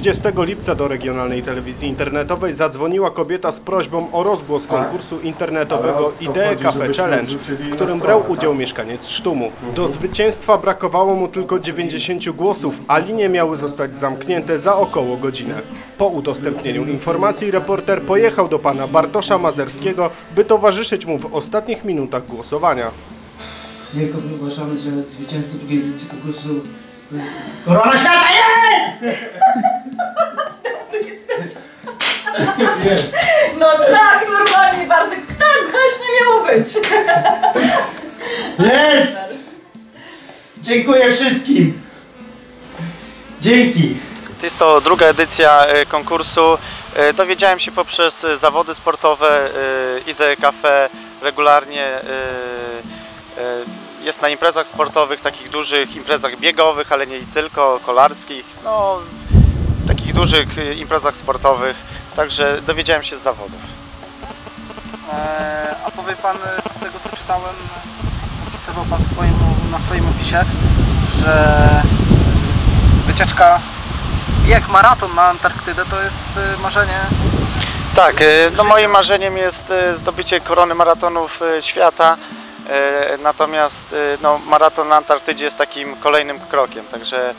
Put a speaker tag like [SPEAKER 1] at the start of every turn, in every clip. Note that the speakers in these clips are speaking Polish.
[SPEAKER 1] 30 lipca do regionalnej telewizji internetowej zadzwoniła kobieta z prośbą o rozgłos konkursu internetowego Idee Cafe Challenge, w którym brał udział mieszkaniec Sztumu. Do zwycięstwa brakowało mu tylko 90 głosów, a linie miały zostać zamknięte za około godzinę. Po udostępnieniu informacji reporter pojechał do pana Bartosza Mazerskiego, by towarzyszyć mu w ostatnich minutach głosowania.
[SPEAKER 2] Z wielką ogłaszamy, że zwycięzcą drugiej edycji konkursu Korona Świata jest!
[SPEAKER 3] No tak, normalnie Bartek, tak właśnie miało być.
[SPEAKER 2] Jest! Dziękuję wszystkim! Dzięki!
[SPEAKER 4] Jest to druga edycja e, konkursu. E, Dowiedziałem się poprzez e, zawody sportowe e, Idee Cafe regularnie jest na imprezach sportowych, takich dużych imprezach biegowych, ale nie tylko, kolarskich, no takich dużych imprezach sportowych. Także dowiedziałem się z zawodów.
[SPEAKER 5] E, A powie Pan z tego co czytałem, opisywał Pan swoim, na swoim opisie, że wycieczka, bieg, maraton na Antarktydę to jest e, marzenie.
[SPEAKER 4] Tak, e, no moim marzeniem jest e, zdobycie korony maratonów świata. Natomiast no, maraton na Antarktydzie jest takim kolejnym krokiem. Także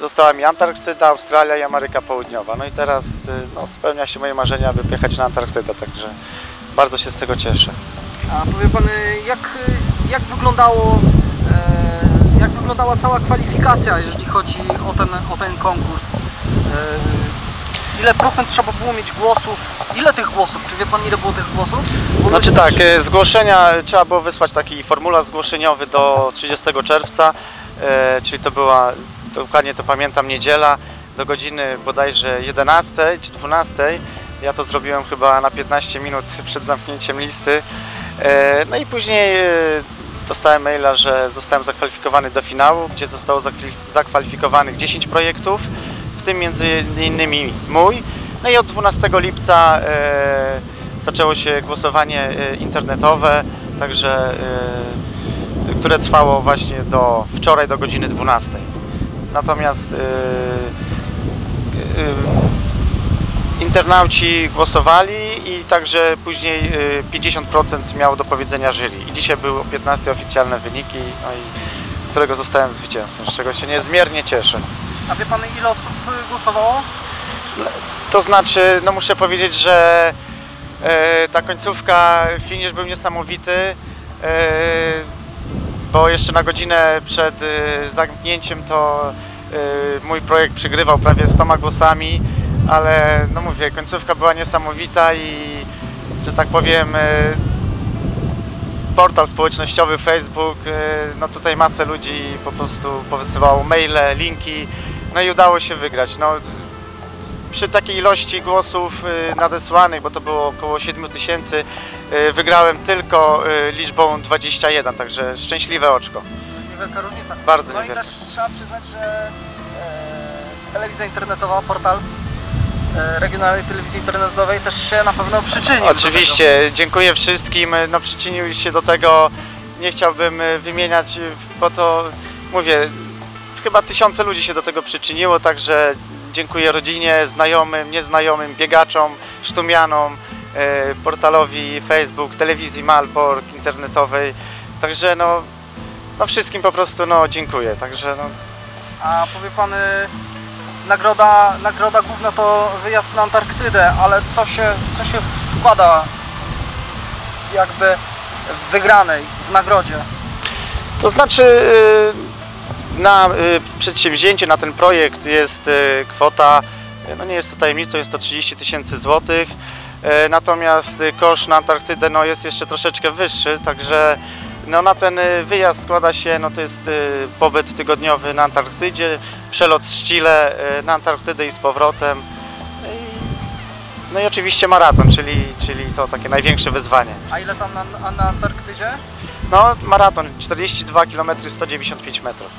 [SPEAKER 4] została mi Antarktyda, Australia i Ameryka Południowa. No i teraz e, no, spełnia się moje marzenie, aby pojechać na Antarktydę. Także bardzo się z tego cieszę.
[SPEAKER 5] A powie Pan, e, jak, e, jak wyglądało e, jak wyglądała cała kwalifikacja, jeżeli chodzi o ten, o ten konkurs? E, Ile procent trzeba było mieć głosów? Ile tych głosów? Czy wie Pan ile było tych głosów? Bo
[SPEAKER 4] Znaczy tak, e, zgłoszenia trzeba było wysłać taki formularz zgłoszeniowy do 30 czerwca, czyli to była, dokładnie to pamiętam, niedziela do godziny bodajże 11 czy 12. Ja to zrobiłem chyba na 15 minut przed zamknięciem listy. E, No i później e, dostałem maila, że zostałem zakwalifikowany do finału, gdzie zostało zakwali- zakwalifikowanych 10 projektów, w tym między innymi mój. No i od 12 lipca e, zaczęło się głosowanie internetowe, także które trwało właśnie do wczoraj do godziny 12. Natomiast e, e, internauci głosowali i także później e, 50% miało do powiedzenia jury. I dzisiaj były o 15 oficjalne wyniki, no i którego zostałem zwycięzcą, z czego się niezmiernie cieszę.
[SPEAKER 5] A wie Pan ile osób głosowało?
[SPEAKER 4] To znaczy, no muszę powiedzieć, że ta końcówka, finisz był niesamowity, bo jeszcze na godzinę przed e, zamknięciem to e, mój projekt przegrywał prawie 100 głosami, ale no mówię, końcówka była niesamowita i że tak powiem e, portal społecznościowy Facebook, no tutaj masę ludzi po prostu powysywało maile, linki, no i udało się wygrać. No, przy takiej ilości głosów y, nadesłanych, bo to było około 7 tysięcy, y, wygrałem tylko y, liczbą 21, także szczęśliwe oczko.
[SPEAKER 5] Niewielka różnica.
[SPEAKER 4] Bardzo
[SPEAKER 5] no
[SPEAKER 4] niewielka.
[SPEAKER 5] i też trzeba przyznać, że e, telewizja internetowa, portal e, regionalnej telewizji internetowej też się na pewno przyczynił.
[SPEAKER 4] Oczywiście, dziękuję wszystkim, no przyczyniły się do tego, nie chciałbym y, wymieniać, bo to mówię, chyba tysiące ludzi się do tego przyczyniło, także dziękuję rodzinie, znajomym, nieznajomym, biegaczom, sztumianom, y, portalowi Facebook, telewizji Malbork internetowej, także no, no wszystkim po prostu no dziękuję, także no.
[SPEAKER 5] A powie Pan, y, nagroda, nagroda główna to wyjazd na Antarktydę, ale co się, co się składa jakby w wygranej, w nagrodzie?
[SPEAKER 4] To znaczy y, na y, przedsięwzięcie, na ten projekt jest y, kwota, y, no nie jest to tajemnicą, jest to 30 tysięcy złotych. Natomiast koszt na Antarktydę no, jest jeszcze troszeczkę wyższy, także no, na ten wyjazd składa się, no to jest pobyt tygodniowy na Antarktydzie, przelot z Chile na Antarktydę i z powrotem. No i, no i oczywiście maraton, czyli, czyli to takie największe wyzwanie.
[SPEAKER 5] A ile tam na, na Antarktydzie?
[SPEAKER 4] No, maraton 42 km 195 metrów.